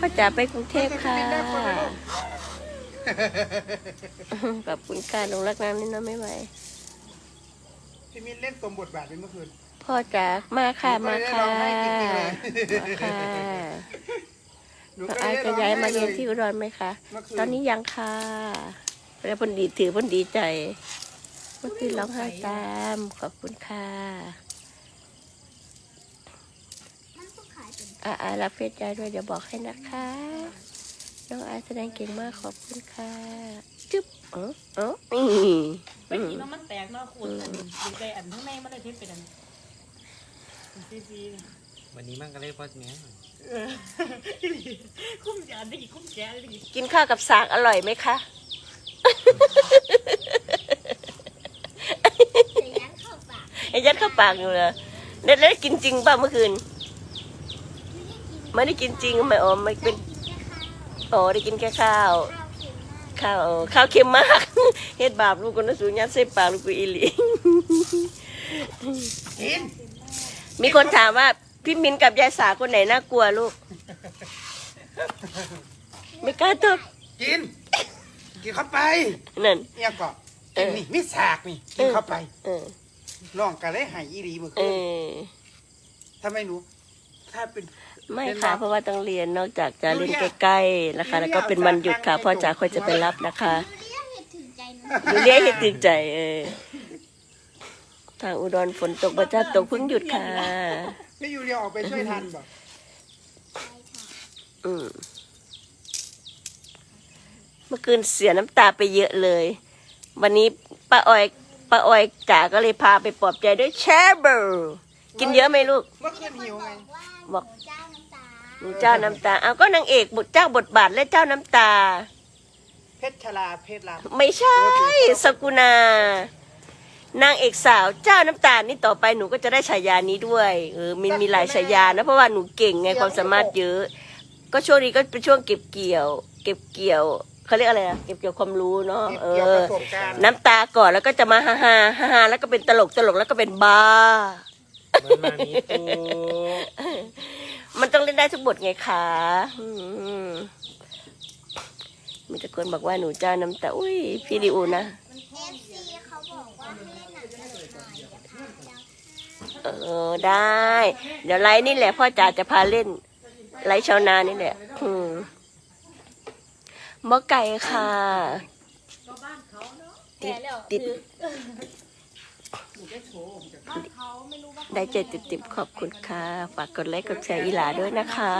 พ่อจ๋าไปกรุงเทพค่ะบินได้คนละลูกขอบคุณค่ะหนูรักน้ำนี่นะไม่ไหวพี่มินเล่นสมบทบาทเป็นเมื่อคืน พ่อจ๋ามาค่ะมาค่ะหนูก็เลยได้ร้องไห้จริงๆเลยมาค่ะหนูน้องก็อายได้จะร้องย้ายมาไห้เรียนเลที่อุดรไหมคะเมื่อคืนตอนนี้ยังค่ะแล้วเพนดีถือเพนดีใจเมื่อคืนร้องไห้ตาม ขอบคุณค่ะ มันต้องขายเป็น อาอารับเฟซยายด้วยเดี๋ยวบอกให้นะคะ น้องอายแสดงเก่งมากขอบคุณค่ะจึ๊บเออเออนี่ไปกินแล้วมันแตกเนาะขูดอันดึงไปอันข้างในมันเลยเทปเป็นอันซีซีเนี่ยวันนี้มันก็เลยพอดเนี้ยเออคุ้มจานได้กี่คุ้มแก่ได้กี่กินข้าวกับสากอร่อยไหมคะแต่ยันเข้าปากไอ้ยัดเข้าปากอยู่เลยเด็ดแล้วกินจริงป่ะเมื่อคืน ไม่ได้กินจริงไหมอ๋อไม่เป็นกินแค่ข้าวอ๋อได้กินแค่ข้าวข้าวเค็มมากข้าวข้าวเค็มมากเฮ็ดบาปลูกคนนั้นสูงยัดใส่ปากลูกกูอีหลีกินมีคนถามว่าพี่มินกับยายสาคนไหนน่ากลัวลูก ไม่กล้าตอบกิน กินเข้าไปนั่นเนี่ยก็เอกินอนี่มิสากนี่กินเข้าไปเออน้องกันเลยหายอีรีเมื่อเอคืนอถ้าไม่รู้ ถ้าเป็น ไม่ค่ะเพราะว่าต้องเรียนนอกจากจะเรียนใกล้ๆนะคะ แล้วก็เป็นวันหยุดค่ะพ่อจ๋าคอยจะไปรับนะคะดูเรียกเห็ดถึงใจหนูดูเรียกให้ตื่นใจเออทางอุดรฝนตกประจ้าตกเพิ่งหยุดค่ะไม่อยู่เรียวออกไปช่วยทันบอกอืมเมื่อคืนเสียน้ำตาไปเยอะเลย วันนี้ป้าออยป้าออยจ๋าก็เลยพาไปปลอบใจด้วยแชเบอร์กินเยอะไหมลูก เมื่อคืนหิวไงบอกหนู เจ้าน้ำตาหนูเจ้าน้ำตาเอาก็นางเอกบทเจ้าบทบาทและเจ้าน้ำตา เพชรชลาเพชรลาไม่ใช่สกุณานางเอกสาวเจ้าน้ำตาลนี่ต่อไปหนูก็จะได้ฉายานี้ด้วยเออมีมีหลายฉายานะเพราะว่าหนูเก่งไงความสามารถเยอะ ก็ช่วงนี้ก็เป็นช่วงเก็บเกี่ยว เก็บเกี่ยวเขาเรียกอะไรอะเก็บเกี่ยวความรู้เนาะเก็บเอเกี่ยวปอระสบการณ์น้ำตาก่อนแล้วก็จะมาฮ่าฮ่าฮ่าฮ่าแล้วก็เป็นตลกตลกแล้วก็เป็นบ้า มันต้องเล่นได้ทุกบทไงคะอืมมีแต่คนบอกว่าหนูเจ้าน้ำตา อุ้ยพี่ดิอูนะเอฟซีเขาบอกว่าให้เล่นหนังตลกหน่อยพาเจ้าเออได้ เดี๋ยวไลฟ์นี่แหละพ่อจ๋าจะพาเล่น ไลฟ์ชาวนานี่แหละอืมมอไก่ค่ะ ติดติด ได้เจ็ดติดติบขอบคุณค่ะ ฝากกดไลค์กดแชร์อีหลาด้วยนะคะ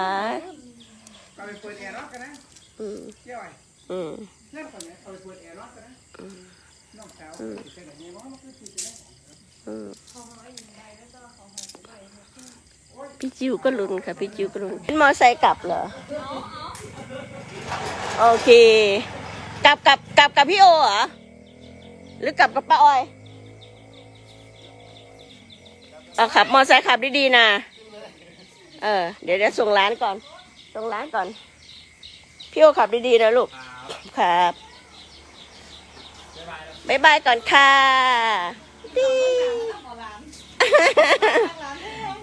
อาไปเปิดแอร์ร้อนกันนะอืมเจ้าไอ้อืมเรื่องก่อนเนี่ยเอาไปเปิดแอร์ร้อนกันนะน้องสาวเป็นแบบนี้ว่ามันคือสิได้อืมพี่จิวก็ลุ้นค่ะ พี่จิวก็ลุ้นเป็นมอไซค์กลับเหรอ โอเค กลับกับกลับกับพี่โอเหรอ หรือกลับกับป้าออย เอาขับมอไซค์ขับดีๆนะเออ เดี๋ยวเดี๋ยวส่งร้านก่อน ส่งร้านก่อน พี่โอขับดีๆนะลูก ครับบ๊ายบายก่อนค่ะดี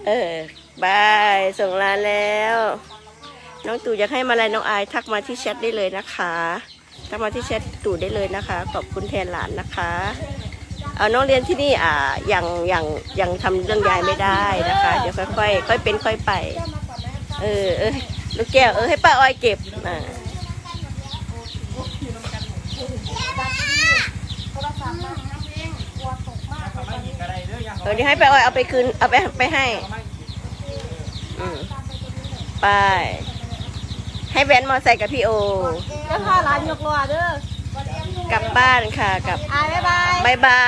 เออบายส่งร้านแล้ว น้องตู่อยากให้มาอะไรน้องอายทักมาที่แชทได้เลยนะคะ ทักมาที่แชทตู่ได้เลยนะคะ ขอบคุณแทนหลานนะคะ น้องเรียนที่นี่อ่ายังยังยังทำเรื่องยายไม่ได้นะคะ เดี๋ยวค่อยๆค่อยเป็นค่อยไป เออเออลูกแก้วเออให้ป้าอ้อยเก็บอ่าเดี๋ยวให้ป้าออยเอาไปคืนเอาไปไปให้ไปให้แวนมอไซค์กับพี่โอเจ้าพาร้านยกล้อเด้อ กลับบ้านค่ะกลับอายบ๊ายบายบายบา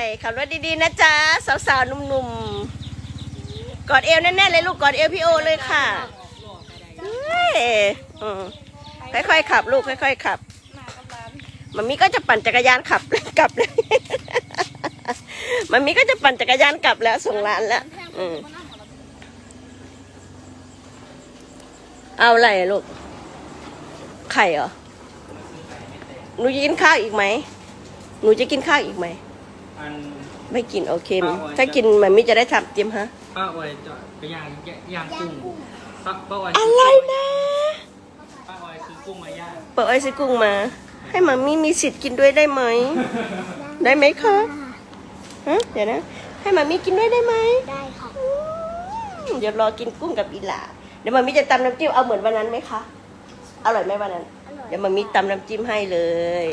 ยขับรถดีๆนะจ๊ะสาวๆหนุ่มๆกอดเอวแน่นๆเลยลูกกอดเอวพี่โอเลยค่ะเฮ้ยอืมค่อยๆขับ ลูกค่อยๆขับมันมีก็จะปั่นจักรยานขับ กลับเลยมันมีก็จะปั่นจักรยานกลับแล้วส่งร้านแล้วอืมเอาอะไรอะลูกไข่เหรอ หนูจะกินข้าวอีกไหม หนูจะกินข้าวอีกไหม อัน ไม่กินโอเคป้าออยถ้ากินมันไม่จะได้ทำเตรียมฮะ ป้าอวยจะไปย่างย่างกุ้งป้าป้าอวยอะไรนะกุ้งมาย่างเปิดไอซิกุ้งมา ให้มามีมีสิทธิ์กินด้วยได้ไหม ได้ไหมคะฮะเดี๋ยวนะ ให้มามีกินด้วยได้ไหม ได้ค่ะอืมเดี๋ยวรอกินกุ้งกับอีหลา เดี๋ยวมามีจะตำน้ำจิ้มเอาเหมือนวันนั้นไหมคะ อร่อยไหมวันนั้นอร่อย เดี๋ยวมามีตำน้ำจิ้มให้เลย